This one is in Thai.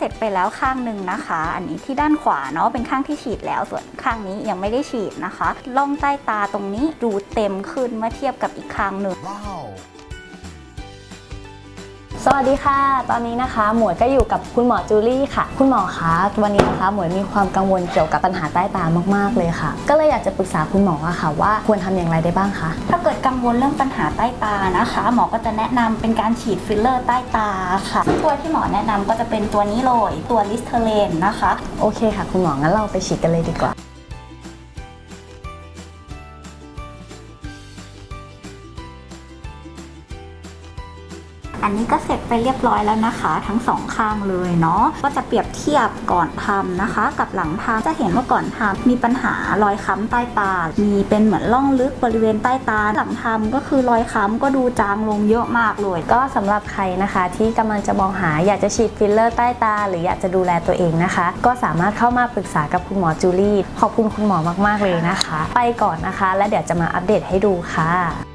เสร็จไปแล้วข้างหนึ่งนะคะ อันนี้ที่ด้านขวาเนาะเป็นข้างที่ฉีดแล้วส่วนข้างนี้ยังไม่ได้ฉีดนะคะล่องใต้ตาตรงนี้ดูเต็มขึ้นเมื่อเทียบกับอีกข้างหนึ่ง Wow. สวัสดีค่ะ ตอนนี้นะคะ หมวยก็อยู่กับคุณหมอจูลี่ค่ะ คุณหมอคะวันนี้นะคะ หมวยมีความกังวลเกี่ยวกับปัญหาใต้ตามากๆเลยค่ะ ก็เลยอยากจะปรึกษาคุณหมออะค่ะ ว่าควรทำอย่างไรได้บ้างคะถ้าเกิดกังวลเรื่องปัญหาใต้ตานะคะ หมอก็จะแนะนำเป็นการฉีดฟิลเลอร์ใต้ตาค่ะตัวที่หมอแนะนำก็จะเป็นตัวนี้เลยตัวลิสเทเลนนะคะ โอเคค่ะ คุณหมองั้นเราไปฉีดกันเลยดีกว่า อันนี้ก็เสร็จไปเรียบร้อยแล้วนะคะ ทั้งสองข้างเลยเนาะก็จะเปรียบเทียบก่อนทำนะคะ กับหลังทำจะเห็นว่าก่อนทำมีปัญหารอยค้ำใต้ตา มีเป็นเหมือนร่องลึกบริเวณใต้ตา หลังทำก็คือรอยค้ำก็ดูจางลงเยอะมากเลย ก็สำหรับใครนะคะ ที่กำลังจะมองหาอยากจะฉีดฟิลเลอร์ใต้ตา หรืออยากจะดูแลตัวเองนะคะ ก็สามารถเข้ามาปรึกษากับคุณหมอจูลี่ขอบคุณคุณหมอมากๆเลยนะคะ ไปก่อนนะคะ และเดี๋ยวจะมาอัปเดตให้ดูค่ะ